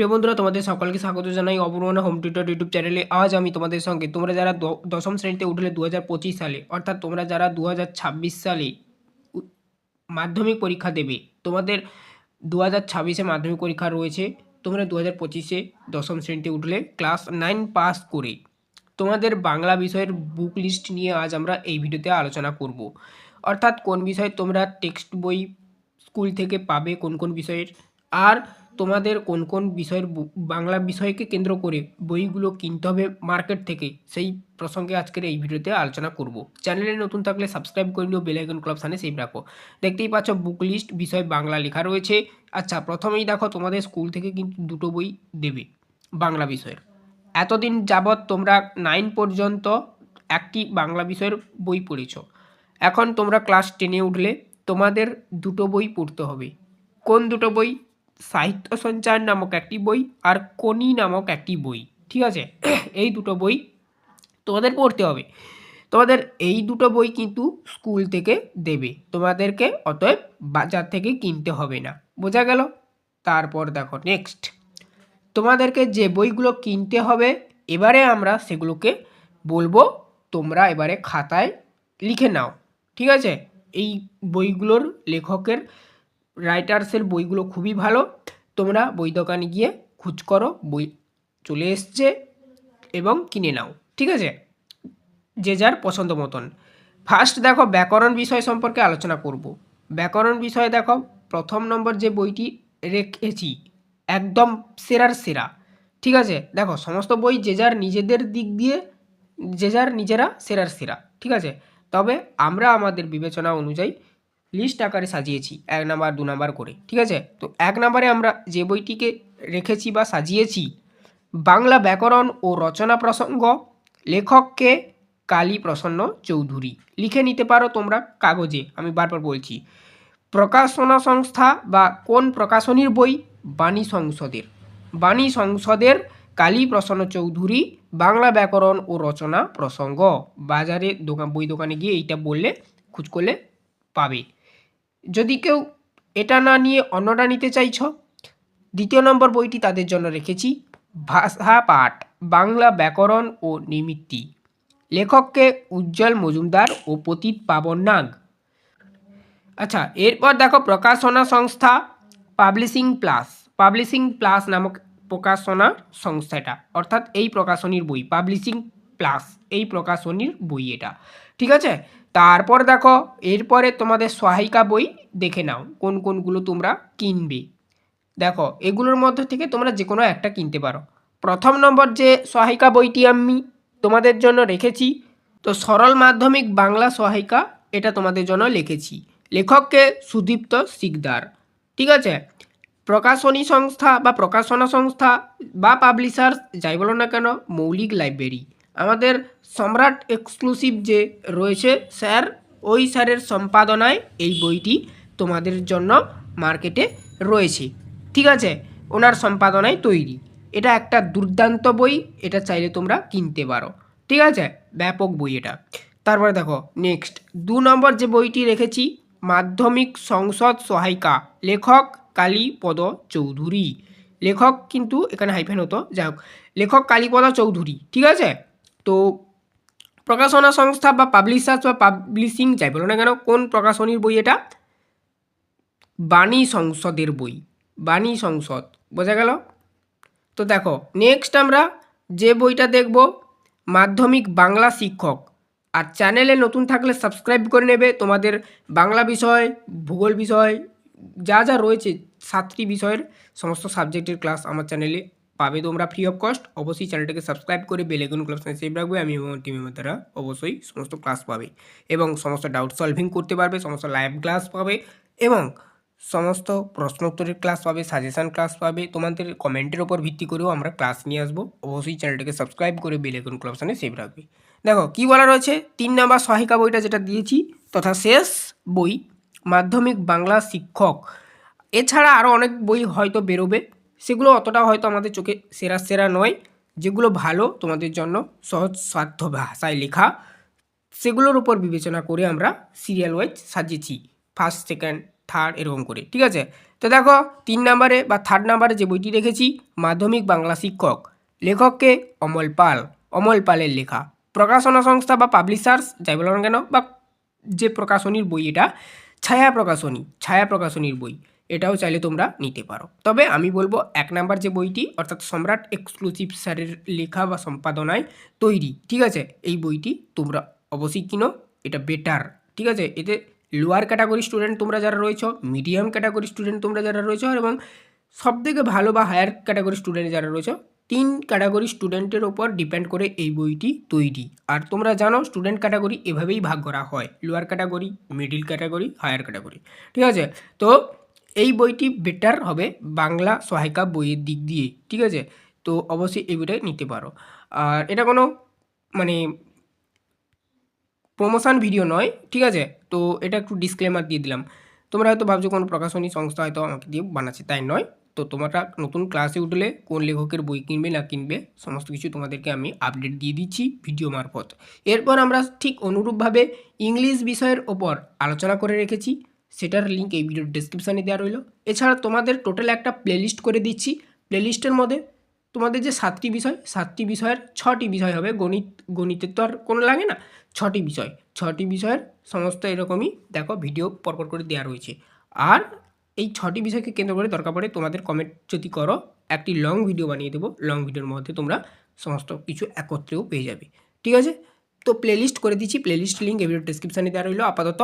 প্রিয় বন্ধুরা, তোমাদের সকলকে স্বাগত জানাই অপূর্ণা হোম টিউটর ইউটিউব চ্যানেলে আজ আমি তোমাদের সঙ্গে, তোমরা যারা দশম শ্রেণীতে উঠলে দু হাজার পঁচিশ সালে, অর্থাৎ তোমরা যারা দু হাজার ছাব্বিশ সালে মাধ্যমিক পরীক্ষা দেবে, তোমাদের দু হাজার ছাব্বিশে মাধ্যমিক পরীক্ষা রয়েছে। তোমরা দু হাজার পঁচিশে দশম শ্রেণীতে উঠলে ক্লাস নাইন পাস করে। তোমাদের বাংলা বিষয়ের বুক লিস্ট নিয়ে আজ আমরা এই ভিডিওতে আলোচনা করব। অর্থাৎ কোন বিষয়ে তোমরা টেক্সট বই স্কুল থেকে পাবে, কোন কোন বিষয়ের? আর তোমাদের কোন কোন বিষয়ের বাংলা বিষয়কে কেন্দ্র করে বইগুলো কিনতে হবে মার্কেট থেকে, সেই প্রসঙ্গে আজকের এই ভিডিওতে আলোচনা করব। চ্যানেলে নতুন থাকলে সাবস্ক্রাইব করে নিও, বেলাইকন ক্লাব সানে সেভ রাখো। দেখতেই পাচ্ছ, বুক লিস্ট বিষয় বাংলা লেখা রয়েছে। আচ্ছা প্রথমেই দেখো, তোমাদের স্কুল থেকে কিন্তু দুটো বই দেবে, বাংলা বিষয়ের। এতদিন যাবৎ তোমরা নাইন পর্যন্ত একটি বাংলা বিষয়ের বই পড়েছ। এখন তোমরা ক্লাস টেনে উঠলে তোমাদের দুটো বই পড়তে হবে। কোন দুটো বই? সাহিত্য সঞ্চার নামক একটি বই আর কোনি নামক একটি বই, ঠিক আছে? এই দুটো বই তোমাদের পড়তে হবে। তোমাদের এই দুটো বই কিন্তু স্কুল থেকে দেবে, তোমাদেরকে অতএব বাজার থেকে কিনতে হবে না। বোঝা গেল? তারপর দেখো নেক্সট তোমাদেরকে যে বইগুলো কিনতে হবে, এবারে আমরা সেগুলোকে বলব, তোমরা এবারে খাতায় লিখে নাও, ঠিক আছে? এই বইগুলোর লেখকের রাইটার্সের বইগুলো খুবই ভালো। তোমরা বই দোকানে গিয়ে খুঁজ করো, বই চলে এসছে এবং কিনে নাও, ঠিক আছে? যে যার পছন্দ মতন। ফার্স্ট দেখো ব্যাকরণ বিষয় সম্পর্কে আলোচনা করব। ব্যাকরণ বিষয়ে দেখো, প্রথম নম্বর যে বইটি রেখেছি, একদম সেরার সেরা, ঠিক আছে? দেখো, সমস্ত বই যে যার নিজেদের দিক দিয়ে, যে যার নিজেরা সেরার সেরা, ঠিক আছে? তবে আমরা আমাদের বিবেচনা অনুযায়ী লিস্ট আকারে সাজিয়েছি, এক নাম্বার, দু নাম্বার করে, ঠিক আছে? তো এক নাম্বারে আমরা যে বইটিকে রেখেছি বা সাজিয়েছি, বাংলা ব্যাকরণ ও রচনা প্রসঙ্গ লেখককে কালী প্রসন্ন চৌধুরী। লিখে নিতে পারো তোমরা কাগজে, আমি বারবার বলছি। প্রকাশনা সংস্থা বা কোন প্রকাশনীর বই? বাণী সংসদের। বাণী সংসদের কালী প্রসন্ন চৌধুরী, বাংলা ব্যাকরণ ও রচনা প্রসঙ্গ। বাজারে দোকান, বই দোকানে গিয়ে এইটা বললে, খোঁজ করলে পাবে। যদি কেউ এটা না নিয়ে অন্যটা নিতে চাইছ, দ্বিতীয় নম্বর বইটি তাদের জন্য রেখেছি, ভাষা পাঠ, বাংলা ব্যাকরণ ও নিমিত্তি। লেখককে উজ্জ্বল মজুমদার ও পতিত পাবন নাগ। আচ্ছা এরপর দেখো প্রকাশনা সংস্থা, পাবলিশিং প্লাস। পাবলিশিং প্লাস নামক প্রকাশনা সংস্থাটা, অর্থাৎ এই প্রকাশনীর বই, পাবলিশিং প্লাস এই প্রকাশনীর বই এটা। ঠিক আছে? তারপর দেখো, এরপরে তোমাদের সহায়িকা বই দেখে নাও, কোন কোনগুলো তোমরা কিনবে। দেখো, এগুলোর মধ্যে থেকে তোমরা যে কোনো একটা কিনতে পারো। প্রথম নম্বর যে সহায়িকা বইটি আমি তোমাদের জন্য রেখেছি, তো সরল মাধ্যমিক বাংলা সহায়িকা এটা তোমাদের জন্য লিখেছি। লেখককে সুদীপ্ত শিকদার ঠিক আছে? প্রকাশনী সংস্থা বা প্রকাশনা সংস্থা বা পাবলিশার্স, যাই বলো না কেন, মৌলিক লাইব্রেরি। আমাদের সম্রাট এক্সক্লুসিভ যে রয়েছে, স্যার, ওই স্যারের সম্পাদনায় এই বইটি তোমাদের জন্য মার্কেটে রয়েছে। ঠিক আছে? ওনার সম্পাদনায় তৈরি। এটা একটা দুর্দান্ত বই, এটা চাইলে তোমরা কিনতে পারো। ঠিক আছে? ব্যাপক বই এটা। তারপরে দেখো, নেক্সট। দু নম্বর যে বইটি রেখেছি, মাধ্যমিক সংসদ সহায়িকা, লেখক কালীপদ চৌধুরী। লেখক কিন্তু এখানে হাইফেন হতো। যাই হোক, লেখক কালীপদ চৌধুরী। ঠিক আছে? তো প্রকাশনা সংস্থা বা পাবলিশার্স বা পাবলিশিং যাই বলো না কেন, কোন প্রকাশনীর বই এটা? বাণী সংসদের বই, বাণী সংসদ, বোঝা গেল? তো দেখো নেক্সট আমরা যে বইটা দেখব, মাধ্যমিক বাংলা শিক্ষক, আর চ্যানেলে নতুন থাকলে সাবস্ক্রাইব করে নেবে। তোমাদের বাংলা বিষয়, ভূগোল বিষয়, যা যা রয়েছে, সাতটি বিষয়ের সমস্ত সাবজেক্টের ক্লাস আমার চ্যানেলে পাবে তোমরা ফ্রি অফ কস্ট অবশ্যই চ্যানেলটাকে সাবস্ক্রাইব করে বেলেগুন ক্লাস সেভ রাখবে। আমি এবং টিমের মধ্যে অবশ্যই সমস্ত ক্লাস পাবে এবং সমস্ত ডাউট সলভিং করতে পারবে, সমস্ত লাইভ ক্লাস পাবে এবং সমস্ত প্রশ্নোত্তরের ক্লাস পাবে সাজেশান ক্লাস পাবে। তোমাদের কমেন্টের ওপর ভিত্তি করেও আমরা ক্লাস নিয়ে আসব। অবশ্যই চ্যানেলটাকে সাবস্ক্রাইব করে বেলেগুন ক্লাব সামনে সেভ রাখবে। দেখো, কী বলা রয়েছে? তিন নাম্বার সহায়িকা বইটা যেটা দিয়েছি তথা শেষ বই, মাধ্যমিক বাংলা শিক্ষক। এছাড়া আরও অনেক বই হয়তো বেরোবে। সেগুলো অতটা হয়তো আমাদের চোখে সেরা সেরা নয়। যেগুলো ভালো, তোমাদের জন্য সহজ সাধ্য ভাষায় লেখা। সেগুলোর উপর বিবেচনা করে আমরা সিরিয়াল ওয়াইজ সাজিয়েছি। ফার্স্ট সেকেন্ড থার্ড এরকম করে, ঠিক আছে? তো দেখো, তিন নম্বরে বা থার্ড নাম্বারে যে বইটি রেখেছি, মাধ্যমিক বাংলা শিক্ষক, লেখককে অমল পাল। অমল পালের লেখা। প্রকাশনা সংস্থা বা পাবলিশার্স যাই বলো না কেন, বা যে প্রকাশনীর বই এটা, ছায়া প্রকাশনী, ছায়া প্রকাশনীর বই। এটাও চাইলে তোমরা নিতে পারো। তবে আমি বলব এক নাম্বার যে বইটি, অর্থাৎ সম্রাট এক্সক্লুসিভ স্যারের লেখা বা সম্পাদনায় তৈরি, ঠিক আছে? এই বইটি তোমরা অবশ্যই কিনো, এটা বেটার ঠিক আছে? এতে লোয়ার ক্যাটাগরি স্টুডেন্ট তোমরা যারা রয়েছ মিডিয়াম ক্যাটাগরি স্টুডেন্ট তোমরা যারা রয়েছ এবং সবথেকে ভালো বা হায়ার ক্যাটাগরি স্টুডেন্ট যারা রয়েছে, তিন ক্যাটাগরি স্টুডেন্টের ওপর ডিপেন্ড করে এই বইটি তৈরি। আর তোমরা জানো স্টুডেন্ট ক্যাটাগরি এভাবেই ভাগ করা হয় lower category middle category higher category ঠিক আছে? তো এই বইটি বেটার হবে বাংলা সহায়িকা বইয়ের দিক দিয়ে, ঠিক আছে? তো অবশ্যই এই বইটা নিতে পারো। আর এটা কোনো মানে প্রমোশন ভিডিও নয়, ঠিক আছে? তো এটা একটু ডিসক্লেমার দিয়ে দিলাম। তোমরা হয়তো ভাবছ কোনো প্রকাশনী সংস্থা হয়তো আমাকে দিয়ে বানাচ্ছে, তাই নয়। তো তোমরা নতুন ক্লাসে উঠলে কোন লেখকের বই কিনবে না কিনবে, সমস্ত কিছু তোমাদেরকে আমি আপডেট দিয়ে দিচ্ছি ভিডিও মারফত। এরপর আমরা ঠিক অনুরূপভাবে ইংলিশ বিষয়ের ওপর আলোচনা করে রেখেছি। সেটার লিঙ্ক এই ভিডিওর ডিসক্রিপশানে দেওয়া রইল। এছাড়া তোমাদের টোটাল একটা প্লেলিস্ট করে দিচ্ছি। প্লেলিস্টের মধ্যে তোমাদের যে সাতটি বিষয়, সাতটি বিষয়ের ছটি বিষয় হবে। গণিত, গণিতের তো আর কোনো লাগে না। ছটি বিষয়, ছটি বিষয়ের সমস্ত এরকমই দেখো ভিডিও পরপর করে দেওয়া রয়েছে। আর এই ছটি বিষয়কে কেন্দ্র করে দরকার পড়ে তোমাদের কমেন্ট যদি করো, একটি লং ভিডিও বানিয়ে দেবো। লং ভিডিওর মধ্যে তোমরা সমস্ত কিছু একত্রেও পেয়ে যাবে। ঠিক আছে? তো প্লেলিস্ট করে দিচ্ছি। প্লেলিস্ট লিঙ্ক এই ভিডিও ডিসক্রিপশানে দেওয়া রইল। আপাতত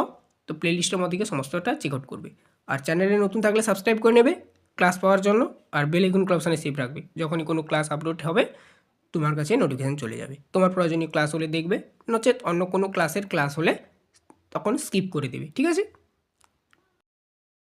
তো প্লেলিস্টের মধ্যে গিয়ে সমস্তটা চেক আউট করবে। আর চ্যানেলে নতুন থাকলে সাবস্ক্রাইব করে নেবে ক্লাস পাওয়ার জন্য, আর বেল আইকন ক্লাবসানে সেভ রাখবে। যখনই কোনো ক্লাস আপলোড হবে, তোমার কাছে নোটিফিকেশান চলে যাবে। তোমার প্রয়োজনীয় ক্লাস হলে দেখবে, নচেত অন্য কোনো ক্লাসের ক্লাস হলে তখন স্কিপ করে দেবে। ঠিক আছে?